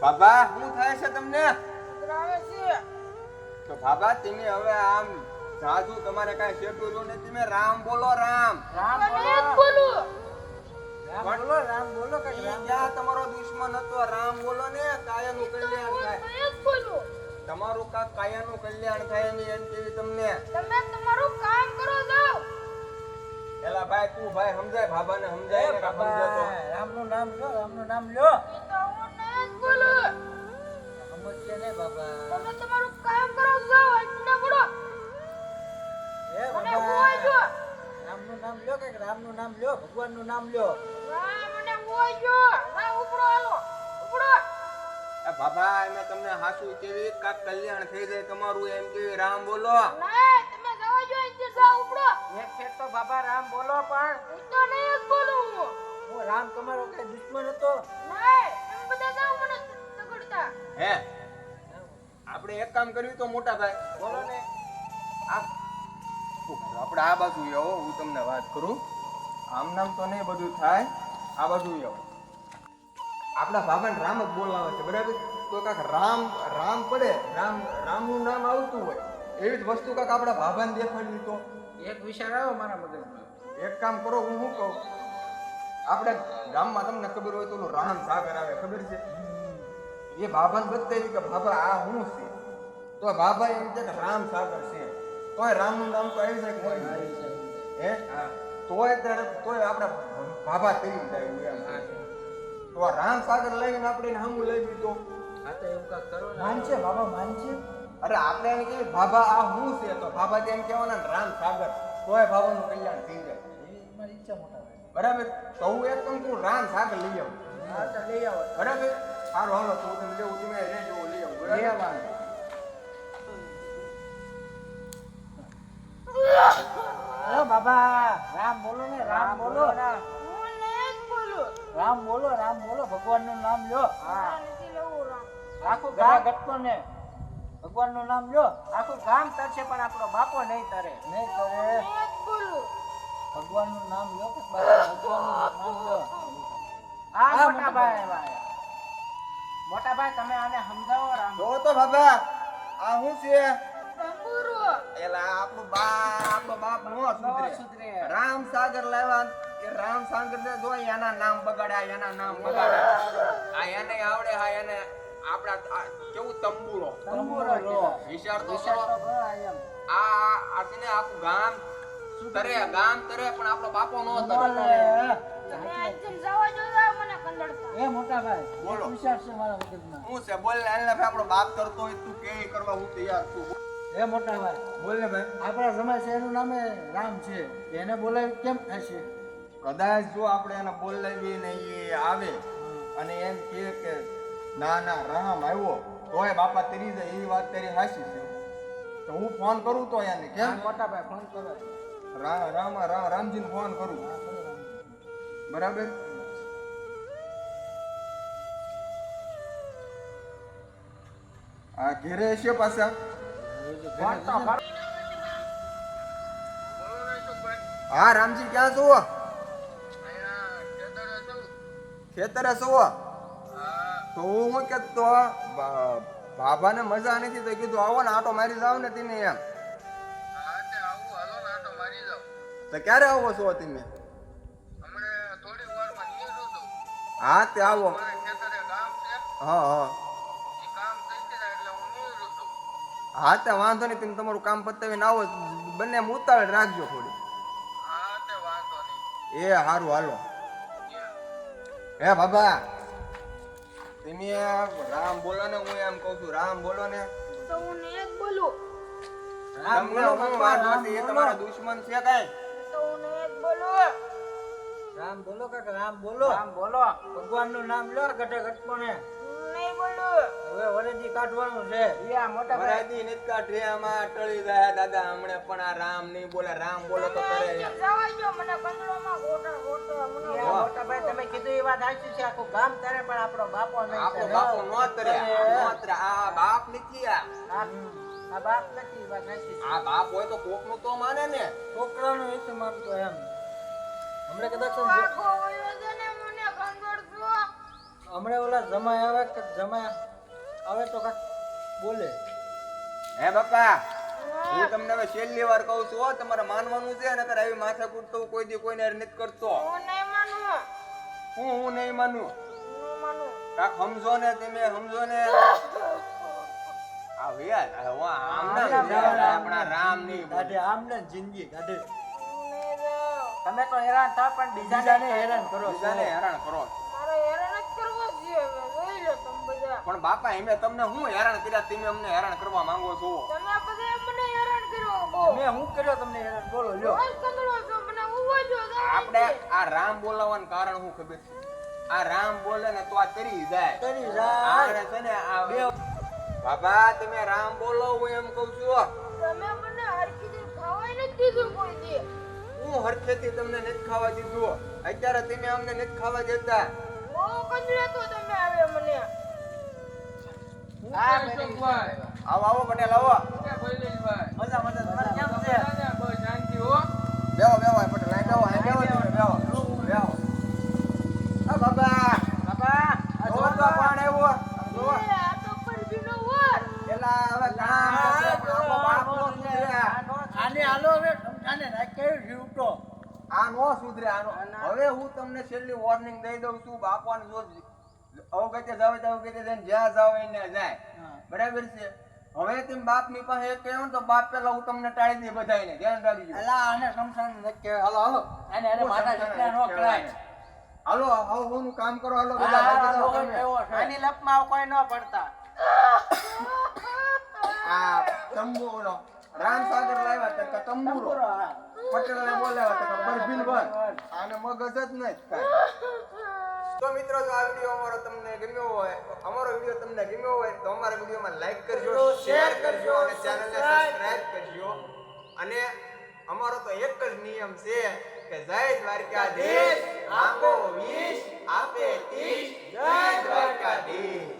બાબા, શું થાય છે તમને? તો બાબા, તમે હવે આમ સાધુ તમારે કાંઈ શેઠું રહ્યું નથી. તમે રામ બોલો, રામ. બોલો રામ બોલો ક્યાં તમારો દુશ્મન હતો રામ બોલો ને કાયાનું કલ્યાણ થાય. તમારું કા કાયાનું કલ્યાણ થાય એની એમ કેવી તમને? તમે તમારું કામ કરો જાઓ. એલા ભાઈ તું ભાઈ સમજાય બાબાને સમજાય ને કાં સમજાતો? રામનું નામ લો રામનું નામ લો. તો હું નહીં જ બોલું. સમજશે ને બાબા તમે તમારું કામ કરો જાઓ અલ્પના પડો એ બાબા રામનું નામ લ્યો કે રામનું નામ લ્યો ભગવાનનું નામ લ્યો રામ બાબા એમે તમને હાસુ કેવી કાક કલ્યાણ થઈ જાય તમારું એમ કેવી રામ બોલો. તમે જો ઉપડો. એક ફેર તો બાબા રામ બોલો પણ. એ તો નહીં બોલું. હું હું રામ તમારો કઈ દુશ્મન હતો? નહીં તમે બધા જાઓ મને તગડતા. હે આપણે એક કામ કર્યું તો મોટા ભાઈ બોલો ને. આ આપણે આ બાજુ આવો હું તમને વાત કરું. આમ નામ તો નહીં બધું થાય. આ બાજુ આવો. આપણા બાબાને રામ જ બોલાવે છે બરાબર? તો કાંક રામ રામ પડે રામ રામનું નામ આવતું હોય એવી જ વસ્તુ કાંક આપણા બાબાને દેખાડી તો. એક વિચાર આવ્યો મારા મગજમાં. એક કામ કરો હું શું કહું? આપણે ગામમાં તમને ખબર હોય તો ઓલું રામ સાગર આવે ખબર છે? એ બાબાને બતાવી કે બાબા આ હું છે? તો બાબા એમ કે રામ સાગર છે. તોય રામનું નામ તો આવી જાય. હે? હે. તોય ત્યારે તોય આપણે ભાભા થઈ જાય એમ. તો આ રામ સાગર લઈને આપણે એને હમું લઈ લીધો. હા તો એવું કરો માનશે બાબા માનશે. અરે આપણે એને કહીએ બાબા આ હું છે? તો બાબા તેમ કહેવાના ને રામ સાગર. તોય બાબાનું કલ્યાણ થઈ જાય. એ મારી ઈચ્છા મોટા બરાબર? તો હું તું રામ સાગર લઈ આવું. હા તો લઈ આવો. બરાબર? સારું હાલો તો હું તમે લેવું તમે રેજો લઈ આવું. લઈ બરાબર રામ બોલો. રામ બોલો રામ બોલો. ભગવાનનું નામ લો મારે નથી લેવું રામ આખું ગામ ગટકો ને ભગવાનનું નામ લો આખું ગામ તરશે પણ આપણો બાપો નહીં તરે. નહીં તરે. ભગવાનનું ભગવાનનું નામ લો કે બાપા ભગવાનનું નામ લો આ મોટા ભાઈ. મોટા ભાઈ તમે આને સમજાવો રામ. જો તો બાબા આ હું છે? એલા આપણું બાપ નો સુધરે. સુધરે. રામ સાગર લાવ્યા એ રામ સાગર ને જો એના નામ બગાડ્યા એના નામ બગાડ્યા. આ એને આવડે હા એને આપડા કેવું તંબુરો. તંબુરો વિચાર તો કરો આ એમ. આ આ છે ને આખું ગામ તરે ગામ તરે પણ આપણો બાપો નો તરે. તમે અહીંથી જવા જો મને કંદડતા એ મોટા ભાઈ બોલો. વિચાર છે મારા મગજમાં હું છે? બોલ આપડો એટલે આપણો બાપ કરતો હોય તું કે કરવા હું તૈયાર છું. એ મોટા ભાઈ બોલ ને ભાઈ. આપણા સમાજ છે એનું નામે રામ છે. એને બોલાવી કેમ થશે? કદાચ જો આપણે એને બોલાવીએ ને એ આવે અને એમ કહે કે ના ના રામ આવ્યો. તોય બાપા તરી જાય એવી વાત તારી હાસી છે. તો હું ફોન કરું તો એને કેમ? મોટા ભાઈ ફોન કરો. રામ રામ રામ રામજીને ફોન કરું. બરાબર? આ ઘેરે છે પાછા. હા, રામજી, ક્યાં છો? ખેતરે છો? તો હું શું તો બાબાને મજા નથી તો કીધું, આવો ને, આટો મારી જાવ ને તમે એમ. તો ક્યારે આવો છો તમે? હા, તે આવો. હા હા. હા તે વાંધો નહીં તમે તમારું કામ પતાવીને આવો બંને એમ ઉતાવળ રાખજો થોડી. એ સારું હાલો. હે બાબા. તમે રામ બોલો ને હું એમ કહું છું રામ બોલો ને. તો હું નહીં બોલું. રામ બોલો, હું નથી, એ. તમારા દુશ્મન છે કાંઈ. તો હું નહીં બોલું. રામ બોલો કાકા રામ બોલો. રામ બોલો. ભગવાનનું નામ લો ગટે ગટકો ને નહીં બોલું. હવે વરેજી કાઢવાનું છે. યા મોટા ગયા દાદા હમણે પણ આ રામ નહીં બોલે. રામ બોલે તો કરે અહીંથી જવા મને કંદડોમાં ગોટા ગોટા મને મોટા ભાઈ તમે કીધું એ વાત સાચી છે. આખું ગામ તરે પણ આપણો બાપો નહીં આપણો. બાપો નો તરે. નો તરે. આ બાપ નથી આ. બાપ નથી વાત સાચી આ બાપ હોય તો કોકનું તો માને ને. છોકરાનું એ માનતો એમ. હમણાં કદાચ હમણાં ઓલા જમાય આવે કે જમાય આવે તો કાક બોલે. હે બાપા હું તમને હવે છેલ્લી વાર કહું છું હો, તમારે માનવાનું છે નકર આવી માથાકૂટ તો કોઈ દી કોઈને હારે નથી કરતો. હું નહીં માનું. હું હું નહીં માનું. હું માનું. કાક સમજો ને તમે સમજો ને. આ વ્યાજ આ હું આમ ના આપણા રામની કાઢે આમ ને જિંદગી જાઉં. તમે તો હેરાન થા પણ બીજાને હેરાન કરો બીજાને હેરાન કરો પણ બાપા એમે તમને હું હેરાન કર્યા? તમે અમને હેરાન કરવા માંગો છો. તમે પછી અમને હેરાન કર્યો બહુ. મેં હું કર્યો તમને હેરાન? બોલો લ્યો. મને ઉવો જો આપણે આ રામ બોલાવવાનું કારણ હું ખબર છે? આ રામ બોલે ને તો આ તરી જાય. તરી જાય. આને છે ને આ બાપા તમે રામ બોલો હું એમ કહું છું તમે મને હરખી રીતે ખાવાય નથી દીધું કોઈ દી. હું હરખેથી તમને નથી ખાવા દીધું અત્યારે તમે અમને નથી ખાવા દેતા. આવે મને. આવો આવો પટેલ આવો. મજા મજા તમારે કેમ છે? બેહો બેહો પટેલ અહીં બેહો અહીં બેહો તમે બેહો બેહો. આ બાબા બાબા જોવો તો આવ્યો. એલા હવે કામ પણ આને હાલો હવે સમજાને રાખ કેવું જીવ તો આ નો સુધરે આનો. હવે હું તમને છેલ્લી વોર્નિંગ દઈ દઉં છું બાપાને જો અવગત્ય જાવ તો અવગત્ય જઈને જ્યાં જાવ એને જાય. બરાબર છે? હવે તેમ બાપની પાસે એક કહ્યું તો બાપ પેલા હું તમને ટાળી દે બધાયને ધ્યાન રાખજો. એલા આને સમસાન નથી કહેવાય. હાલો હાલો. આને આને માથા જેટલા નો કરાય. હાલો હવે હું કામ કરો હાલો બધા. આની લપમાં કોઈ ન પડતા. આ તંબુ ઓલો. રામસાગર લાવ્યા હતા કે તંબુરો. પટેલને બોલાવ્યા હતા કે બન આને મગજ જ નહીં તો મિત્રો જો આ વીડિયો અમારો તમને ગમ્યો હોય અમારો વીડિયો તમને ગમ્યો હોય તો અમારા વિડીયોમાં લાઈક કરજો શેર કરજો અને ચેનલને સબસ્ક્રાઇબ કરજો. અને અમારો તો એક જ નિયમ છે કે જય દ્વારકાધીશ આપો વીસ આપે ત્રીસ જય દ્વારકાધીશ